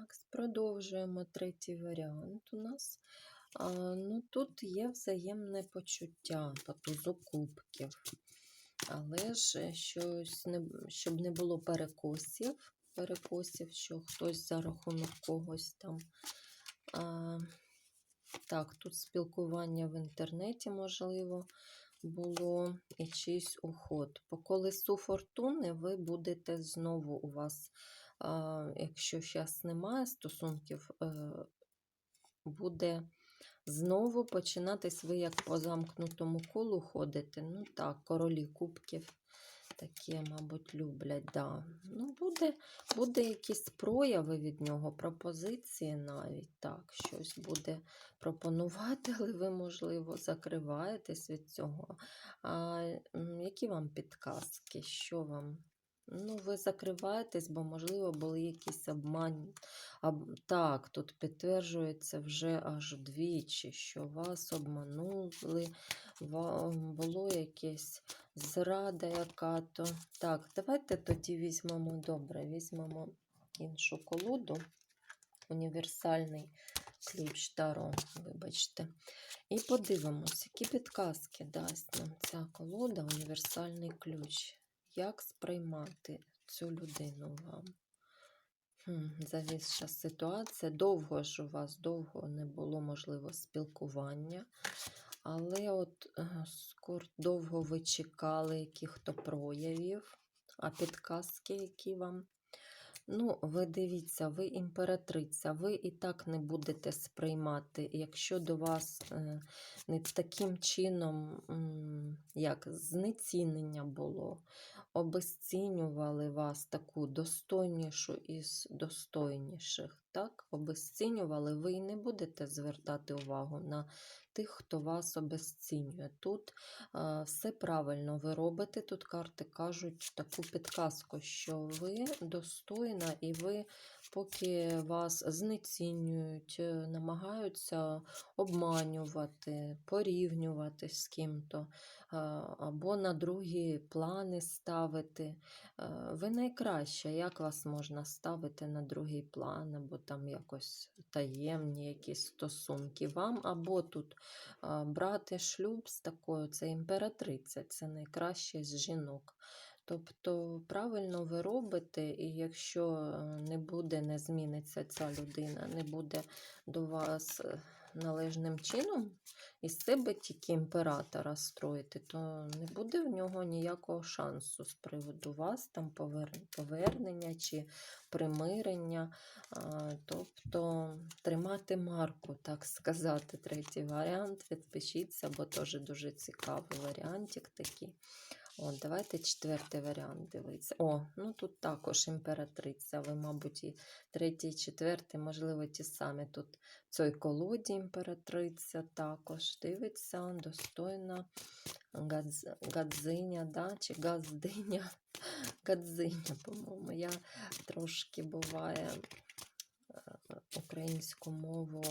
Так, продовжуємо третій варіант у нас. А, ну, тут є взаємне почуття по тузу. Але ж е, щось не, щоб не було перекосів, перекосів, що хтось за рахунок когось там. А, так, тут спілкування в інтернеті, можливо, було і чийсь уход. По колесу фортуни ви будете знову у вас, якщо зараз немає стосунків, е, буде знову починатись ви як по замкнутому колу ходите. Ну так, королі кубків таке, мабуть, люблять. Да. Ну, буде, буде якісь прояви від нього, пропозиції навіть так, щось буде пропонувати, але ви, можливо, закриваєтесь від цього. А які вам підказки? Що вам? Ну, ви закриваєтесь, бо, можливо, були якісь обман. Так, тут підтверджується вже аж двічі, що вас обманули, ва- було якесь зрада яка-то. Так, давайте тоді візьмемо добре, візьмемо іншу колоду. Універсальний ключ Таро, вибачте. І подивимось, які підказки дасть нам ця колода, універсальний ключ. Як сприймати цю людину вам? Хм, завісша ситуація. Довго ж у вас довго не було можливо спілкування. Але от е, скоро довго ви чекали яких-то проявів, а підказки, які вам. Ну, ви дивіться, ви імператриця, ви і так не будете сприймати, якщо до вас е, не таким чином, як знецінення було, обесцінювали вас таку достойнішу із достойніших, так? Обесцінювали, ви і не будете звертати увагу на тих, хто вас обесцінює. Тут е, все правильно ви робите. Тут карти кажуть таку підказку, що ви достойна і ви, поки вас знецінюють, е, намагаються обманювати, порівнювати з ким-то, або на другі плани ставити. Е, Ви найкраща, як вас можна ставити на другий план, або там якось таємні якісь стосунки вам, або тут брати шлюб з такою, це імператриця, це найкраще з жінок. Тобто правильно ви робите, і якщо е, не буде, не зміниться ця людина, не буде до вас е, належним чином із себе тільки імператора строїти, то не буде в нього ніякого шансу з приводу вас, там повернення чи примирення. Тобто тримати марку, так сказати, третій варіант. Відпишіться, бо теж дуже цікавий варіантик такий. От, давайте четвертий варіант дивитися. О, ну тут також імператриця. Ви, мабуть, і третій, четвертий, можливо, ті самі. Тут цій колоді імператриця також дивиться, достойна гадз... гадзиня, да? чи газдиня. Гадзиня, по-моєму. Я трошки буває е, українську мову.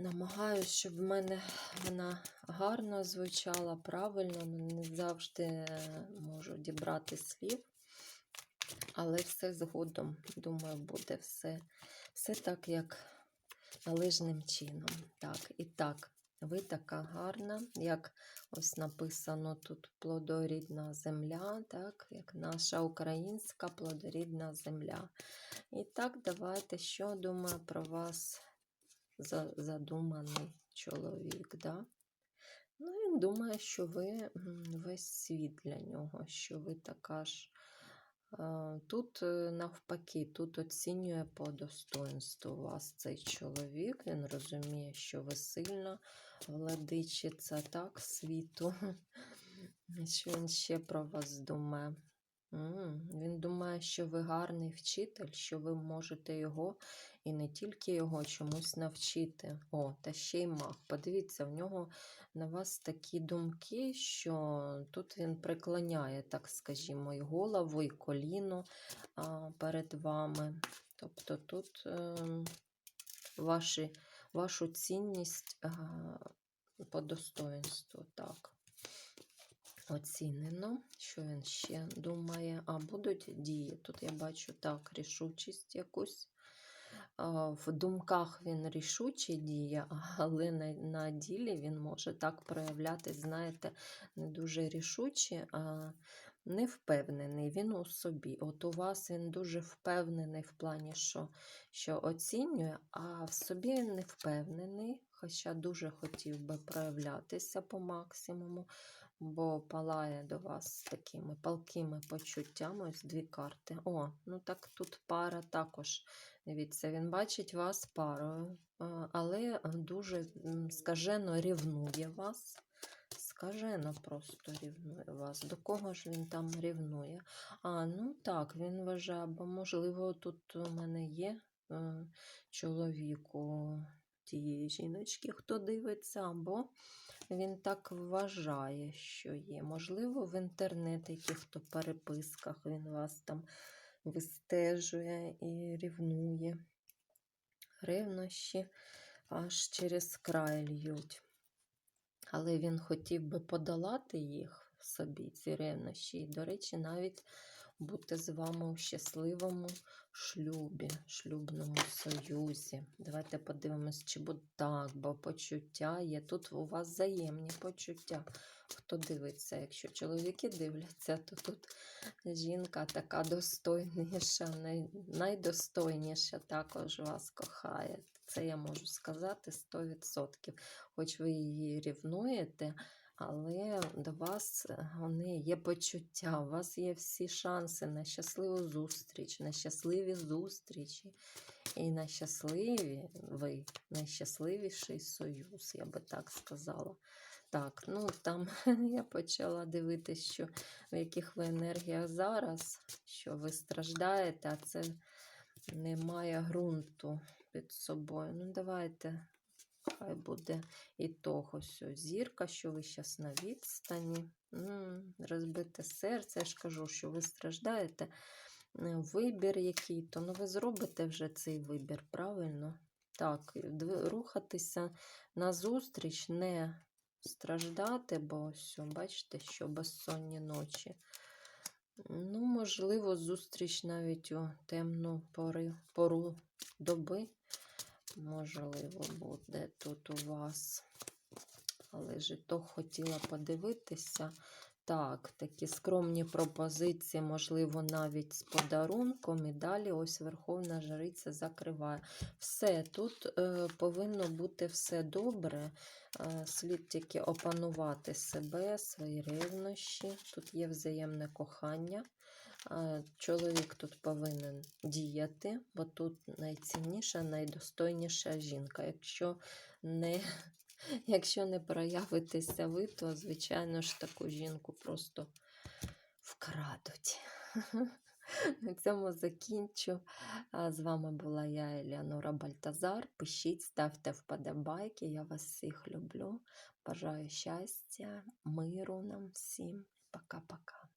Намагаюсь, щоб в мене вона гарно звучала, правильно, не завжди е, можу дібрати слів. Але все згодом, думаю, буде все, все так, як належним чином. Так, і так, ви така гарна, як ось написано тут плодорідна земля, так, як наша українська плодорідна земля. І так, давайте, що думає про вас задуманий чоловік. Да? Ну, він думає, що ви весь світ для нього, що ви така ж. Тут е, навпаки, тут оцінює по достоинству вас цей чоловік. Він розуміє, що ви сильна владичиця так, світу. Що він ще про вас думає? М, Він думає, що ви гарний вчитель, що ви можете його і не тільки його чомусь навчити. О, та ще й маг. Подивіться, в нього на вас такі думки, що тут він преклоняє, так скажімо, і голову, і коліно а, перед вами. Тобто тут е, ваші, вашу цінність а, по достоинству. Так. Оцінено. Що він ще думає? А будуть дії. Тут я бачу так, рішучість якусь. В думках він рішуче діє, але на, на ділі він може так проявлятись, знаєте, не дуже рішуче, а не впевнений. Він у собі. От у вас він дуже впевнений в плані, що, що оцінює, а в собі він не впевнений, хоча дуже хотів би проявлятися по максимуму, бо палає до вас такими палкими почуттями. Ось дві карти. О, ну так тут пара також. Дивіться, він бачить вас парою, але дуже скажено рівнує вас. Скажено просто рівнує вас. До кого ж він там рівнує? А, ну так, він вважає, бо, можливо, тут у мене є е, чоловік у тієї жіночки, хто дивиться, або він так вважає, що є. Можливо, в інтернеті, яких-то переписках він вас там вистежує і рівнує. Ревнощі аж через край льють. Але він хотів би подолати їх собі, ці ревнощі, і, до речі, навіть бути з вами у щасливому шлюбі, шлюбному союзі. Давайте подивимось, чи буде так, бо почуття є. Тут у вас взаємні почуття. Хто дивиться, якщо чоловіки дивляться, то тут жінка така достойніша, найдостойніша також вас кохає. Це я можу сказати 100%. Хоч ви її рівнуєте, але до вас е, вони є почуття, у вас є всі шанси на щасливу зустріч, на щасливі зустрічі. І на щасливі ви, найщасливіший союз, я би так сказала. Так, ну там я почала дивитися, що в яких ви енергіях зараз, що ви страждаєте, а це не має ґрунту під собою. Ну, давайте, хай буде і того що зірка, що ви зараз на відстані. Розбите серце, я ж кажу, що ви страждаєте. Е, Вибір який-то, ну ви зробите вже цей вибір, правильно? Так, рухатися назустріч, не страждати, бо ось, бачите, що безсонні ночі. Ну, можливо, зустріч навіть у темну пори, пору доби. Можливо, буде тут у вас. Але ж хотіла подивитися. Так, такі скромні пропозиції, можливо, навіть з подарунком. І далі ось Верховна Жриця закриває. Все, тут е, повинно бути все добре. Е, слід тільки опанувати себе, свої ревнощі. Тут є взаємне кохання. Е, Чоловік тут повинен діяти, бо тут найцінніша, найдостойніша жінка. Якщо не, якщо не проявитеся ви, то, звичайно ж, таку жінку просто вкрадуть. На цьому закінчу. З вами була я, Еліанора Бальтазар. Пишіть, ставте вподобайки. Я вас всіх люблю. Бажаю щастя, миру нам всім. Пока-пока.